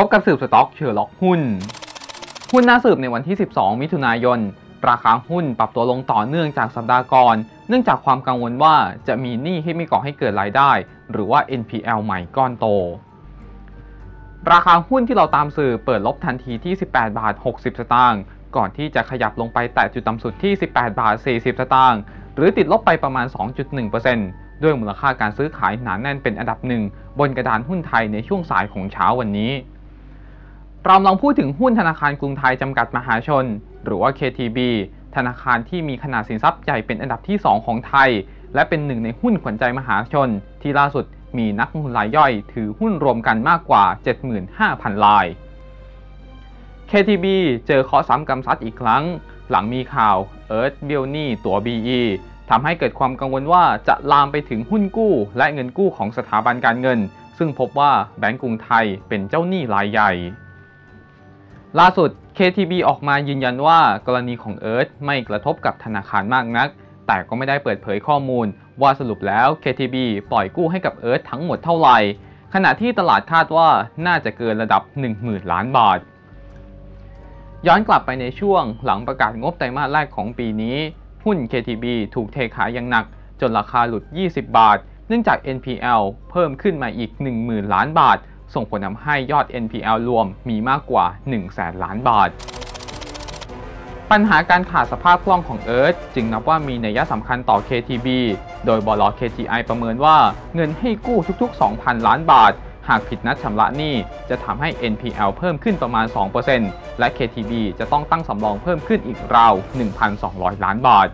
พบกับสืบสต็อกเชอร์ล็อกหุ้น หุ้นหน้าสืบในวันที่ 12 มิถุนายน ราคาหุ้นปรับตัวลงต่อเนื่องจากสัปดาห์ก่อน เนื่องจากความกังวลว่าจะมีหนี้ที่ไม่ก่อให้เกิดรายได้ หรือว่า NPL ใหม่ก้อนโต ราคาหุ้นที่เราตามสื่อเปิดลบทันทีที่ 18 บาท 60 สตางค์ ก่อนที่จะขยับลงไปแตะจุดต่ำสุดที่ 18 บาท 40 สตางค์ หรือติดลบไปประมาณ 2.1%ด้วยมูลค่าการซื้อขายหนาแน่นเป็นอันดับหนึ่งบนกระดานหุ้นไทยในช่วงสายของเช้าวันนี้ เราลองพูดถึงหุ้นธนาคารกรุงไทยจำกัดมหาชน หรือว่า KTB ธนาคารที่มีขนาดสินทรัพย์ใหญ่เป็นอันดับที่ 2 ของไทย และเป็นหนึ่งในหุ้นขวัญใจมหาชน ที่ล่าสุดมีนักลงทุนรายย่อย ถือหุ้นรวมกันมากกว่า 75,000ลาย KTB เจอเคาะซ้ำกำซัดอีกครั้ง หลังมีข่าวเอิร์ธเบลนี่ตัว BE ทำให้เกิดความกังวลว่าจะลามไปถึงหุ้นกู้ และเงินกู้ของสถาบันการเงิน ซึ่งพบว่าแบงก์กรุงไทยเป็นเจ้าหนี้รายใหญ่ ล่าสุด KTB ออกมายืนยันว่ากรณีของเอิร์ธไม่กระทบกับธนาคารมากนัก แต่ก็ไม่ได้เปิดเผยข้อมูล ว่าสรุปแล้ว KTB ปล่อยกู้ให้กับเอิร์ธทั้งหมดเท่าไหร่ ขณะที่ตลาดคาดว่าน่าจะเกินระดับ 10,000 ล้านบาท ย้อนกลับไปในช่วงหลังประกาศงบไตรมาสแรกของปีนี้ หุ้น KTB ถูกเทขายอย่างหนัก จนราคาหลุด 20 บาท เนื่องจาก NPL เพิ่มขึ้นมาอีก 10,000 ล้านบาท ส่งผลทำให้ยอด NPL รวมมีมากกว่า 100,000 ล้านบาท ปัญหาการขาดสภาพคล่องของเอิร์ธจึงนับว่ามีนัยสำคัญต่อ KTB โดยบล KTI ประเมินว่าเงินให้กู้ทุกๆ 2,000 ล้านบาท หากผิดนัดชำระหนี้จะทำให้ NPL เพิ่มขึ้นประมาณ 2%และ KTB จะต้องตั้งสำรองเพิ่มขึ้นอีกราว 1,200 ล้านบาท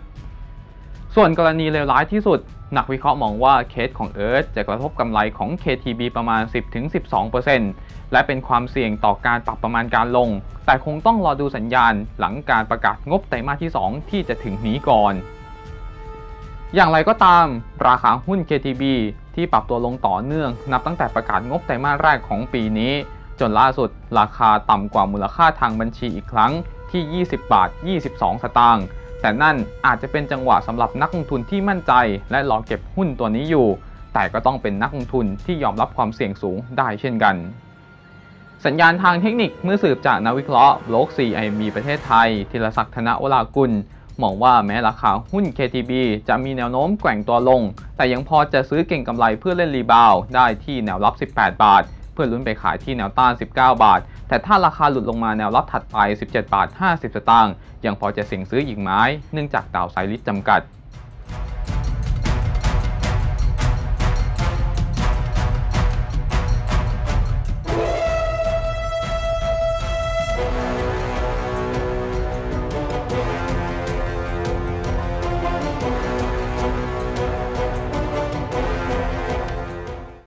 ส่วนกรณีเลวร้ายที่สุด นักวิเคราะห์มองว่าเคสของเอิร์ธจะกระทบกำไรของ KTB ประมาณ 10-12%และเป็นความเสี่ยงต่อการปรับประมาณการลง แต่คงต้องรอดูสัญญาณหลังการประกาศงบไตรมาสที่ 2 ที่จะถึงนี้ก่อน อย่างไรก็ตาม ราคาหุ้น KTB ที่ปรับตัวลงต่อเนื่อง นับตั้งแต่ประกาศงบไตรมาสแรกของปีนี้ จนล่าสุด ราคาต่ำกว่ามูลค่าทางบัญชีอีกครั้งที่ 20 บาท 22 สตางค์ แต่นั่นอาจจะเป็นจังหวะสำหรับนักลงทุนที่มั่นใจ และรอเก็บหุ้นตัวนี้อยู่ แต่ก็ต้องเป็นนักลงทุนที่ยอมรับความเสี่ยงสูงได้เช่นกัน สัญญาณทางเทคนิคเมื่อสืบจากนักวิเคราะห์โลก CIMB ประเทศไทยธีรศักดิ์ธนวรากุลมองว่าแม้ราคาหุ้น KTB จะมีแนวโน้มแกว่งตัวลง แต่ยังพอจะซื้อเก่งกำไรเพื่อเล่นรีบาวได้ที่แนวรับ 18 บาท เพื่อลุ้นไปขายที่แนวต้าน 19 บาท แต่ถ้าราคาหลุดลงมาแนวรับถัดไป 17 บาท 50 สตางค์ยังพอจะเสี่ยงซื้ออีกไม้เนื่องจากดาวไซริสจำกัด